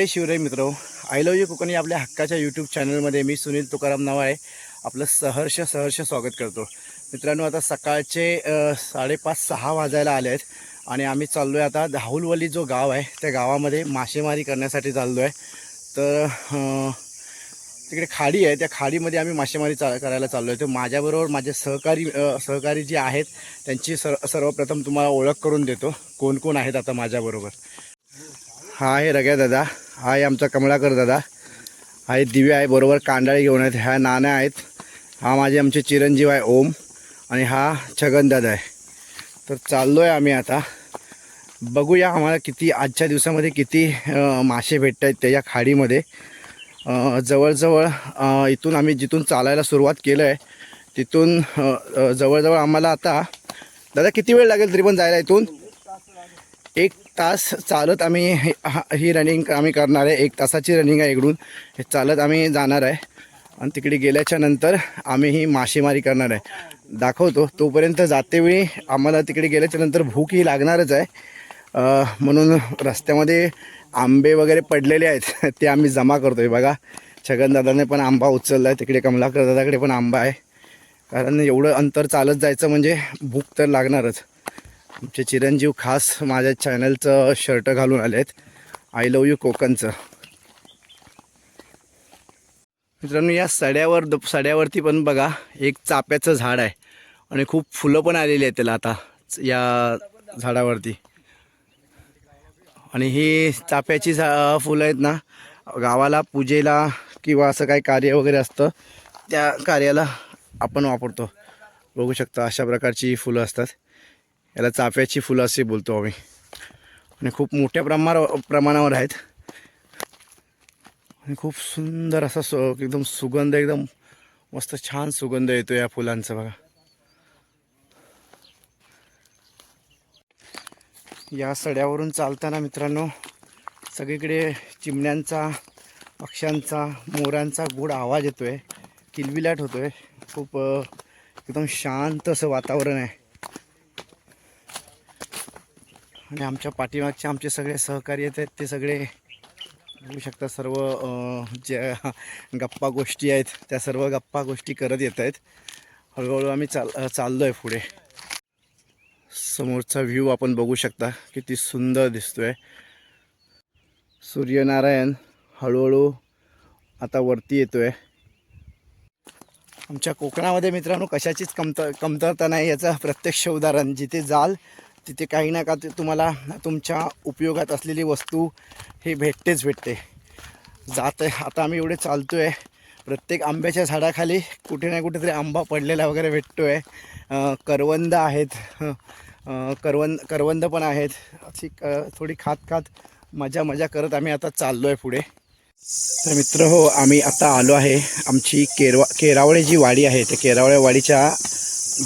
जय शिवराय मित्र. I love you Konkani आपल्या हक्काच्या यूट्यूब चॅनलमध्ये मी सुनील तुकाराम नाव आहे आपलं सहर्ष सहर्ष स्वागत करतो. मित्रांनो आता सकाळचे साडेपाच सहा वाजायला आले आहेत आणि आम्ही चाललो आहे आता धाहुलवली जो गाव आहे त्या गावामध्ये मासेमारी करण्यासाठी चाललो आहे तर तिकडे खाडी आहे त्या खाडीमध्ये आम्ही मासेमारी चा करायला चाललो आहे तर माझ्याबरोबर माझे सहकारी सहकारी जे आहेत त्यांची सर सर्वप्रथम तुम्हाला ओळख करून देतो. कोण कोण आहेत आता माझ्याबरोबर? हा आहे रग्या दादा. आहे आमचा कमळाकर दादा. हा आहे दिव्या आहे बरोबर कांडाळी घेऊन आहेत ह्या नाण्या आहेत. हा माझे आमचे चिरंजीव आहे ओम. आणि हा छगन दादा आहे. तर चाललो आहे आम्ही आता. बघूया आम्हाला किती आजच्या दिवसामध्ये किती मासे भेटत आहेत त्याच्या खाडीमध्ये. जवळजवळ इथून आम्ही जिथून चालायला सुरुवात केलं आहे तिथून जवळजवळ आम्हाला आता दादा किती वेळ लागेल तरी पण जायला इथून? एक तास चालत आम्ही हा- ही रनिंग आम्ही करणार आहे. एक तासाची रनिंग आहे इकडून. हे चालत आम्ही जाणार आहे. आणि तिकडे गेल्याच्यानंतर आम्ही ही मासेमारी करणार आहे. दाखवतो. तोपर्यंत जातेवेळी आम्हाला तिकडे गेल्याच्यानंतर भूक ही लागणारच आहे. म्हणून रस्त्यामध्ये आंबे वगैरे पडलेले आहेत. ते आम्ही जमा करतो आहे बघा छगनदादाने पण आंबा उचलला आहे तिकडे कमलाकर दादाकडे पण आंबा आहे. कारण एवढं अंतर चालत जायचं म्हणजे भूक तर लागणारच. आमचे चिरंजीव खास माझ्या चॅनलचं शर्ट घालून आले आहेत आय लव यू कोकणचं. मित्रांनो या सड्यावर द सड्यावरती पण बघा एक चाप्याचं झाड आहे. आणि खूप फुलं पण आलेली आहेत त्याला आता या झाडावरती. आणि ही चाप्याची झा फुलं आहेत ना गावाला पूजेला किंवा असं काही कार्य वगैरे असतं त्या कार्याला आपण वापरतो. बघू शकता अशा प्रकारची फुलं असतात. याला चाफ्याची फुलं असे बोलतो आम्ही. आणि खूप मोठ्या प्रमाणावर प्रमाणावर आहेत. आणि खूप सुंदर असा सु एकदम सुगंध एकदम मस्त छान सुगंध येतो या फुलांचा बघा. या सड्यावरून चालताना मित्रांनो सगळीकडे चिमण्यांचा पक्ष्यांचा मोरांचा गोड आवाज येतो आहे किलबिलाट होतो आहे खूप एकदम शांत असं वातावरण आहे. आणि आमच्या पाठीमागचे आमचे सगळे सहकारी येत आहेत ते सगळे बघू शकता सर्व ज्या गप्पा गोष्टी आहेत त्या सर्व गप्पा गोष्टी करत येत आहेत. हळूहळू आम्ही चाल चाललो आहे पुढे. समोरचा व्ह्यू आपण बघू शकता किती सुंदर दिसतो आहे सूर्यनारायण हळूहळू आता वरती येतो आहे आमच्या कोकणामध्ये मित्रांनो कशाचीच कमतर कमतरता नाही याचं प्रत्यक्ष उदाहरण जिथे जाल तिथे काही ना का तुम्हाला तुमच्या उपयोगात असलेली वस्तू ही भेटतेच भेटते. जात आहे आता आम्ही एवढे चालतो आहे प्रत्येक आंब्याच्या झाडाखाली कुठे ना कुठेतरी आंबा पडलेला वगैरे भेटतो आहे करवंद आहेत. करवंद करवंद पण आहेत. अशी थोडी खात खात मजा मजा करत आम्ही आता चाललो आहे पुढे. तर मित्र हो आम्ही आता आलो आहे आमची केरवा केरावळे जी वाडी आहे. त्या केरावळे वाडीच्या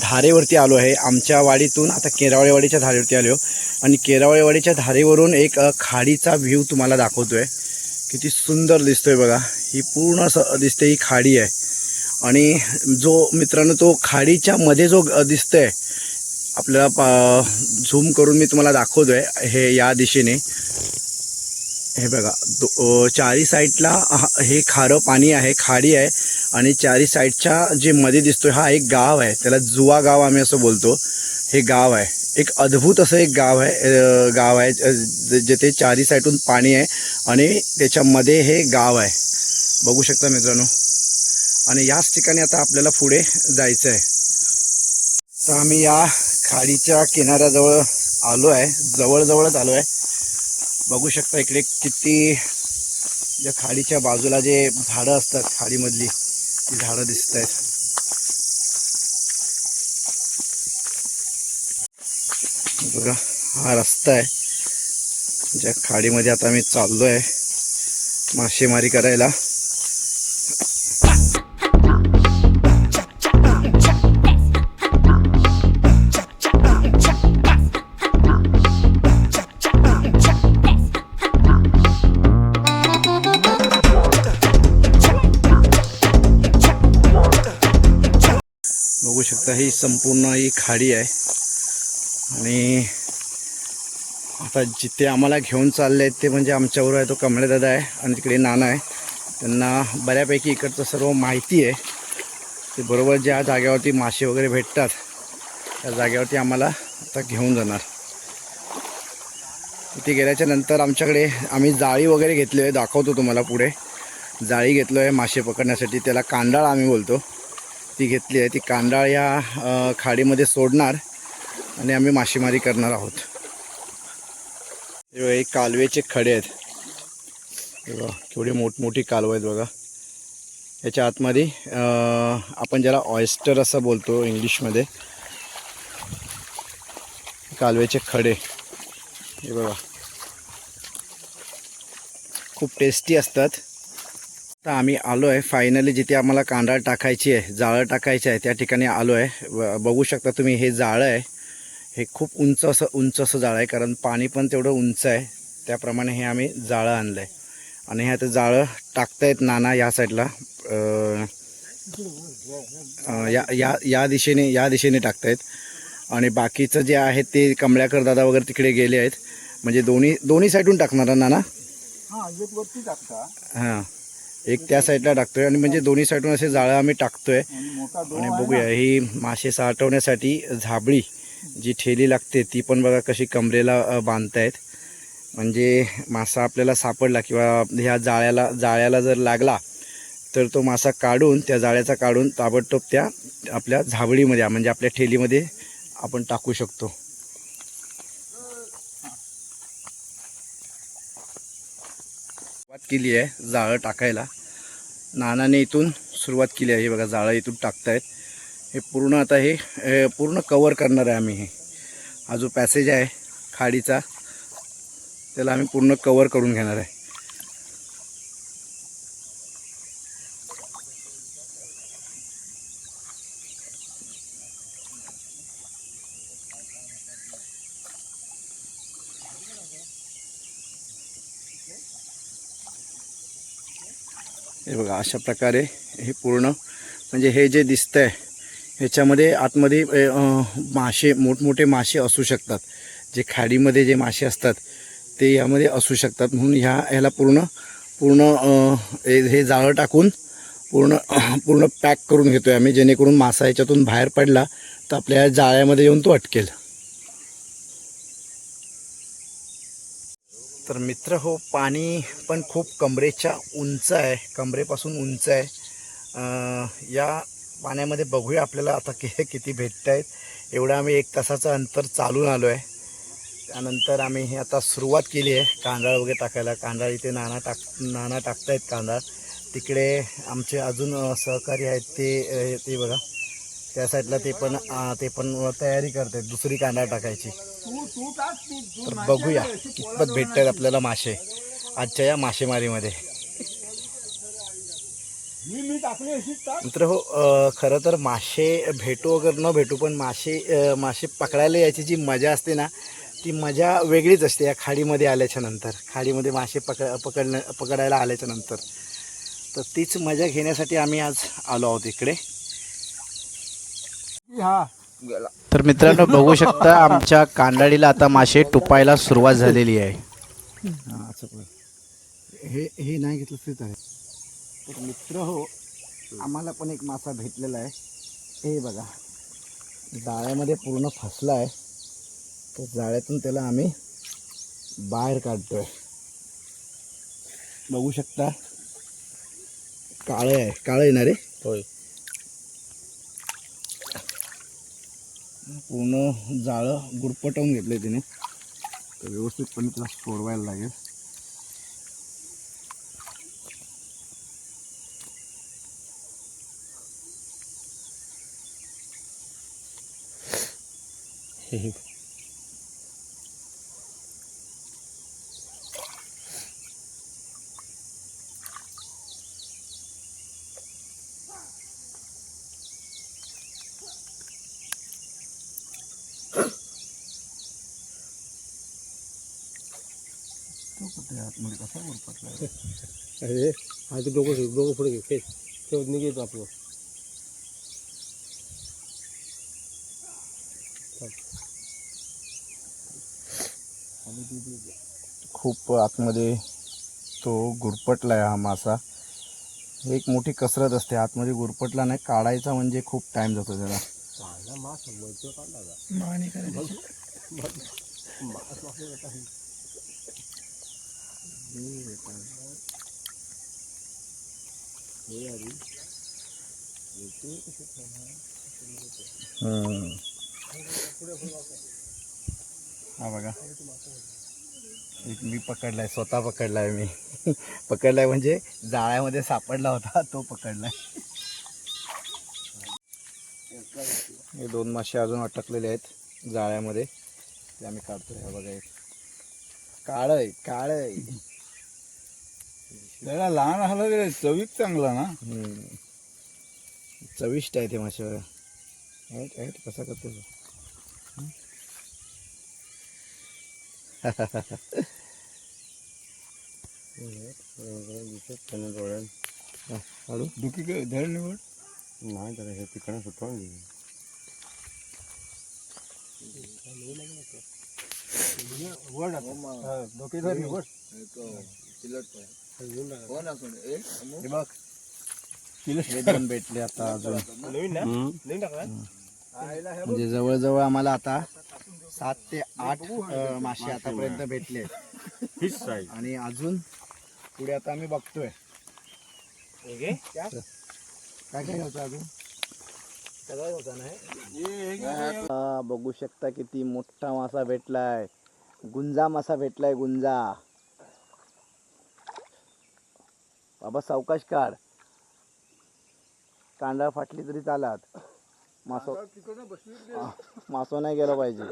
धारेवरती आलो आहे. आमच्या वाडीतून आता केरावळेवाडीच्या धारेवरती आलो आणि केरावळेवाडीच्या धारेवरून एक खाडीचा व्ह्यू तुम्हाला दाखवतो आहे किती सुंदर दिसतोय बघा. ही पूर्ण असं दिसते ही खाडी आहे. आणि जो मित्रांनो तो खाडीच्या मध्ये जो अ, दिसतोय आपल्याला पा झूम करून मी तुम्हाला दाखवतोय हे या दिशेने. हे बघा दो चारी साईडला हे खारं पाणी आहे खाडी आहे. आणि चारी साईडच्या जे मध्ये दिसतोय हा एक गाव आहे. त्याला जुवा गाव आम्ही असं बोलतो. हे गाव आहे. एक अद्भुत असं एक गाव आहे गाव आहे जेथे जिथे चारी साईडून पाणी आहे आणि त्याच्यामध्ये हे गाव आहे. बघू शकता मित्रांनो. आणि याच ठिकाणी आता आपल्याला पुढे जायचं आहे. तर आम्ही या खाडीच्या किनाऱ्याजवळ आलो आहे. जवळजवळच आलो आहे. बघू शकता इकडे किती ज्या खाडीच्या बाजूला जे झाडं असतात खाडीमधली झाडं दिसत आहेत बघा हा रस्ता आहे. ज्या खाडीमध्ये आता मी चाललो आहे मासेमारी करायला. संपूर्ण ही खाडी आहे. आणि आता जिथे आम्हाला घेऊन चालले आहेत ते म्हणजे आमच्याबरोबर आहे तो कमळे दादा आहे आणि तिकडे नाना आहे. त्यांना बऱ्यापैकी इकडचं सर्व माहिती आहे. ते बरोबर ज्या जागेवरती मासे वगैरे भेटतात त्या जागेवरती आम्हाला आता घेऊन जाणार. तिथे गेल्याच्यानंतर आमच्याकडे आम्ही जाळी वगैरे घेतली आहे दाखवतो तुम्हाला पुढे. जाळी घेतलो आहे मासे पकडण्यासाठी त्याला कांडाळ आम्ही बोलतो. ती घेतली आहे. ती कांडाळ या खाडीमध्ये सोडणार आणि आम्ही मासेमारी करणार आहोत. हे कालवेचे खडे आहेत. बघा केवढी मोठमोठी कालवं आहेत बघा. याच्या आतमध्ये आपण ज्याला ऑयस्टर असं बोलतो इंग्लिशमध्ये कालवेचे खडे. हे बघा. खूप टेस्टी असतात. तर आम्ही आलो आहे. फायनली जिथे आम्हाला कांदा टाकायची आहे जाळं टाकायचं आहे त्या ठिकाणी आलो आहे. बघू शकता तुम्ही हे जाळं आहे. हे खूप उंच असं उंच असं जाळं आहे कारण पाणी पण तेवढं उंच आहे. त्याप्रमाणे हे आम्ही जाळं आणलं आहे आणि हे आता जाळं टाकतायत नाना या साईडला. या या या दिशेने या दिशेने टाकतायत. आणि बाकीचं जे आहे ते कमळ्याकर दादा वगैरे तिकडे गेले आहेत. म्हणजे दोन्ही दोन्ही साईडून टाकणार ना नाना? हा टाकता. हां. एक त्या साईडला टाकतोय आणि म्हणजे दोन्ही साईडून असे जाळं आम्ही टाकतोय. आणि आणि बघूया ही मासे साठवण्यासाठी झाबळी जी ठेली लागते ती पण बघा कशी कमरेला बांधतायत. म्हणजे मासा आपल्याला सापडला किंवा ह्या जाळ्याला जाळ्याला जर लागला तर तो मासा काढून त्या जाळ्याचा काढून ताबडतोब त्या आपल्या झाबळीमध्ये म्हणजे आपल्या ठेलीमध्ये आपण टाकू शकतो. सुरुवात केली आहे जाळं टाकायला. नानाने इथून सुरुवात केली आहे. हे बघा जाळं इथून टाकतायत. हे पूर्ण आता हे पूर्ण कवर करणार आहे आम्ही हे. हा जो पॅसेज आहे खाडीचा त्याला आम्ही पूर्ण कवर करून घेणार आहे. अशा प्रकारे हे पूर्ण म्हणजे हे जे दिसतं आहे ह्याच्यामध्ये आतमध्ये मासे मोठमोठे मासे असू शकतात. जे खाडीमध्ये जे मासे असतात ते यामध्ये असू शकतात. म्हणून ह्या ह्याला पूर्ण पूर्ण हे जाळं टाकून पूर्ण पूर्ण पॅक करून घेतो आहे आम्ही. जेणेकरून मासा याच्यातून बाहेर पडला तर आपल्या जाळ्यामध्ये येऊन तो अटकेल. तर मित्र हो पाणी पण खूप कमरेच्या उंच आहे. कमरेपासून उंच आहे. या पाण्यामध्ये बघूया आपल्याला आता कि किती भेटत आहेत. एवढं आम्ही एक तासाचं अंतर चालून आलो आहे. त्यानंतर आम्ही हे आता सुरुवात केली आहे. कांदा वगैरे टाकायला. कांदा इथे नाना टाक नाना टाकतायत कांदा. तिकडे आमचे अजून सहकारी आहेत ते ते बघा. त्या साईडला ते पण ते पण तयारी करते दुसरी कांदा टाकायची. तर बघूया कितपत भेटतात आपल्याला मासे. आजच्या या मासेमारीमध्ये. मित्र हो खरं तर मासे भेटू वगैरे न भेटू पण मासे मासे पकडायला याची जी मजा असते ना ती मजा वेगळीच असते या खाडीमध्ये आल्याच्यानंतर. खाडीमध्ये मासे पक पकडण्या पकडायला आल्याच्यानंतर. तर तीच मजा घेण्यासाठी आम्ही आज आलो आहोत इकडे. तर मित्रांनो बघू शकता आमच्या कांडाळीला आता मासे टुपायला सुरुवात झालेली आहे. हे हे नाही घेतलं तेच आहे. तर मित्र हो आम्हाला पण एक मासा भेटलेला आहे. हे बघा. जाळ्यामध्ये पूर्ण फसला आहे. तर जाळ्यातून त्याला आम्ही बाहेर काढतोय. बघू शकता. काळं आहे. काळं येणार. आहे होय. पूर्ण जाळं गुरपटवून घेतलं तिने. तर व्यवस्थितपणे त्याला सोडवायला लागेल. हे हे. तो कुठे आतमध्ये कसा गुरपटला अरे हा ते डोकं डोकं पुढे घे आपलं. खूप आतमध्ये तो गुरपटला आहे हा मासा. एक मोठी कसरत असते आतमध्ये गुरपटला नाही काढायचा म्हणजे खूप टाइम जातो त्याला. मास? मास. हा बघा. एक मी पकडलाय स्वतः पकडलाय मी. पकडलाय म्हणजे जाळ्यामध्ये सापडला होता तो पकडलाय. हे दोन मासे अजून अटकलेले आहेत जाळ्यामध्ये. ते आम्ही काढतोय. बघा एक. काळ आहे काळ आहे. त्याला लहान झालं तरी चवीक चांगला ना. चविष्ट आहे ते बघा आहेत आहेत कसा करतो दुखी काय धड निवड. नाही त्याला हे तिकडे सुटवून दे डोके धर निवड. हे बघ हे दोन भेटले आता अजून म्हणजे जवळजवळ आम्हाला आता सात ते आठ अ, मासे आतापर्यंत भेटले साईज आणि अजून पुढे आता आम्ही बघतोय. काय काय होतं अजून? हा, बघू शकता किती मोठा मासा भेटलाय. गुंजा मासा भेटलाय गुंजा. बाबा सावकाश काढ. कांदा फाटली तरी चालात. मासो मासो नाही गेला पाहिजे.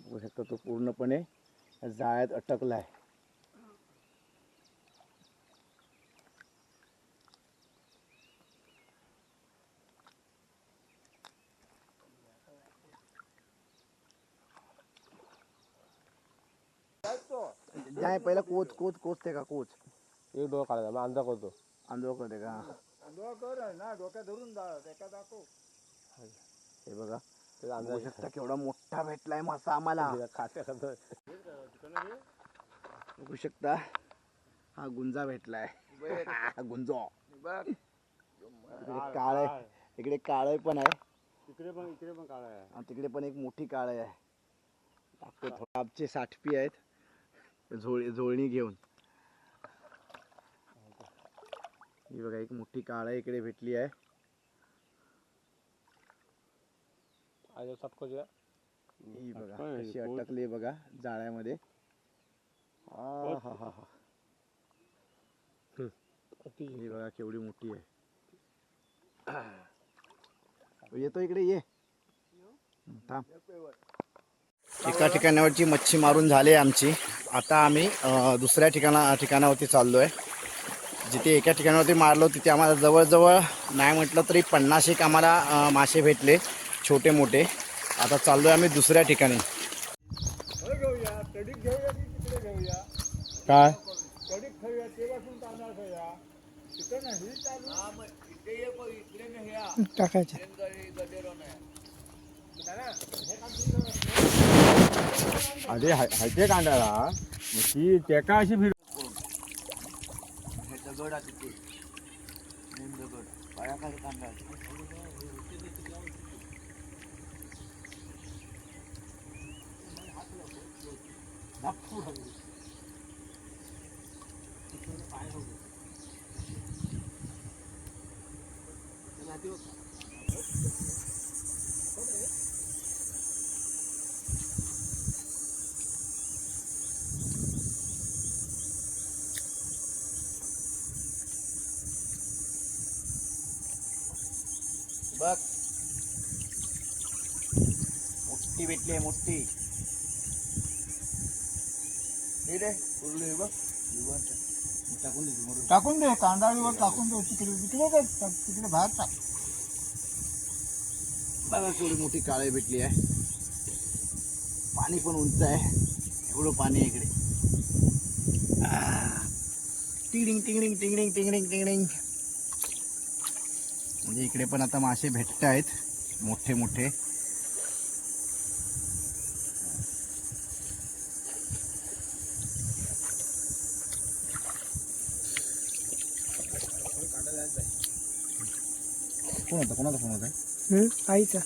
बघू शकता तो पूर्णपणे जाळ्यात अटकलाय. नाही पहिला कोच कोच कोच ते का कोच? एक डोळा काढायचा मग अंदाज करतो. आंदोलन करते का? हे बघा त्याचा बघू अंदाज शकता केवढा मोठा भेटलाय मासा आम्हाला. खात्या खात्या बघू शकता हा गुंजा भेटलाय. गुंजो. इकडे काळ आहे इकडे काळ पण आहे. इकडे पण इकडे पण काढा आणि तिकडे पण एक मोठी काळ आहे. टाकतो थोडं आमचे साठपी आहेत. झोळ झोळणी घेऊन. ही बघा एक मोठी काळ इकडे भेटली आहे. ही बघा कशी? अटकली आहे बघा जाळ्यामध्ये. हा हा हा ही बघा केवढी मोठी आहे. येतो इकडे ये. थांब. एका ठिकाणावरची मच्छी मारून झाली आमची. आता आम्ही दुसऱ्या ठिकाणा ठिकाणावरती चाललो आहे जिथे एका ठिकाणावरती मारलो तिथे आम्हाला जवळजवळ नाही म्हटलं तरी पन्नास एक आम्हाला मासे भेटले छोटे मोठे. आता चाललो आहे आम्ही दुसऱ्या ठिकाणी. घेऊया कढीक घेऊया की तिकडे घेऊया काय कढीक खाऊया तेव्हासून तांदळा खाऊया तिकडे नाही चालू टाकायचे अरे हायते कांदाला मग ती बघ. मोठी भेटली आहे मोठी दे टाकून दे, कांदाळीवर टाकून दे. तिकडे तिकडे तिकडे बाहेर टाक. बघा मोठी काळी भेटली आहे. पाणी पण उंच आहे. एवढं पाणी इकडे. टिंगडिंग टिंगडिंग टिंगडिंग टिंगडिंग टिंगडिंग. म्हणजे इकडे पण आता मासे भेटत आहेत. मोठे मोठे. कोण होता? कोणाचा फोन होता? आईचा.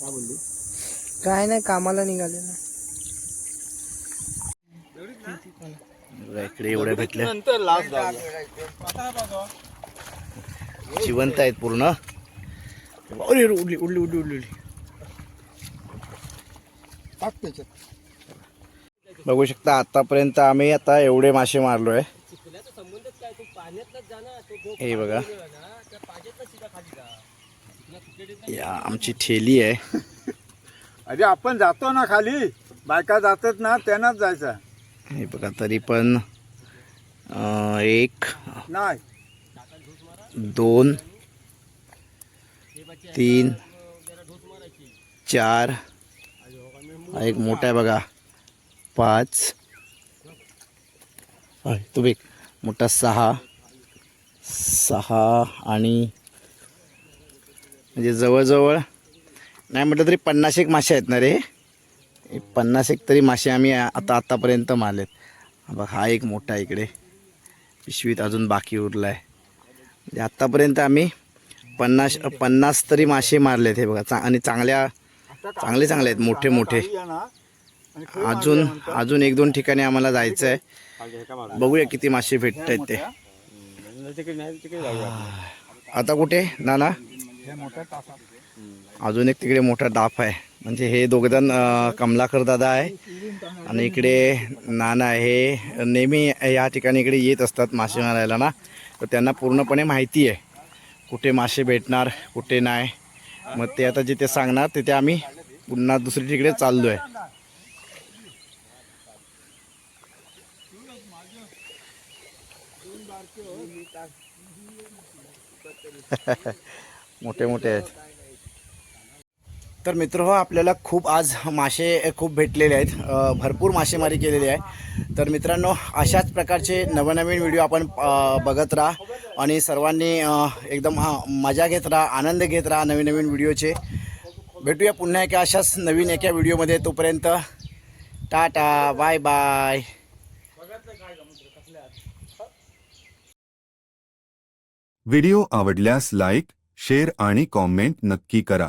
काय बोलली? काय नाही कामाला निघाले ना. इकडे एवढे भेटले. नंतर लास्ट जिवंत आहेत पूर्ण. अरे उडली उडली उडली उडली उडली. बघू शकता आतापर्यंत आम्ही आता एवढे मासे मारलोय. हे बघा. या आमची ठेली आहे. अरे आपण जातो ना खाली. बायका जातात ना त्यांनाच जायचं. हे बघा तरी पण एक नाही. दोन तीन चार हा एक मोठा आहे बघा. पाच आहे, तो बघ मोठा सहा सहा आणि म्हणजे जवळजवळ नाही म्हटलं तरी पन्नास एक मासे आहेत ना रे. पन्नास एक तरी मासे आम्ही आता आत्तापर्यंत मारलेत. बघ हा एक मोठा आहे इकडे. पिशवीत अजून बाकी उरला आहे म्हणजे आत्तापर्यंत आम्ही पन्नास पन्नास तरी मासे मारलेत हे बघा. चा आणि चांगल्या चांगले चांगले आहेत. मोठे मोठे. अजून अजून एक दोन ठिकाणी आम्हाला जायचं आहे. बघूया किती मासे भेटत आहेत ते. आता कुठे? नाना? अजून एक तिकडे मोठा डाफ आहे. म्हणजे हे दोघजण कमलाकर दादा आहे. आणि इकडे नाना आहे. हे नेहमी या ठिकाणी इकडे येत असतात मासे मारायला ना. तर त्यांना पूर्णपणे माहिती आहे. कुठे मासे भेटणार कुठे नाही. मग ते आता जिथे सांगणार तिथे आम्ही पुन्हा दुसरी तिकडे चाललो आहे मोठे मोठे आहेत. तर मित्र हो आपल्याला खूप आज मासे खूप भेटलेले आहेत. भरपूर मासेमारी केलेली आहे. तर मित्रांनो अशाच प्रकारचे नवनवीन व्हिडिओ आपण बघत राहा आणि सर्वांनी एकदम मजा घेत राहा आनंद घेत राहा नवीन नवीन व्हिडिओचे. भेटूया पुन्हा एका अशाच नवीन एका व्हिडिओमध्ये. तोपर्यंत टाटा बाय बाय. व्हिडिओ आवडल्यास लाईक शेअर आणि कॉमेंट नक्की करा.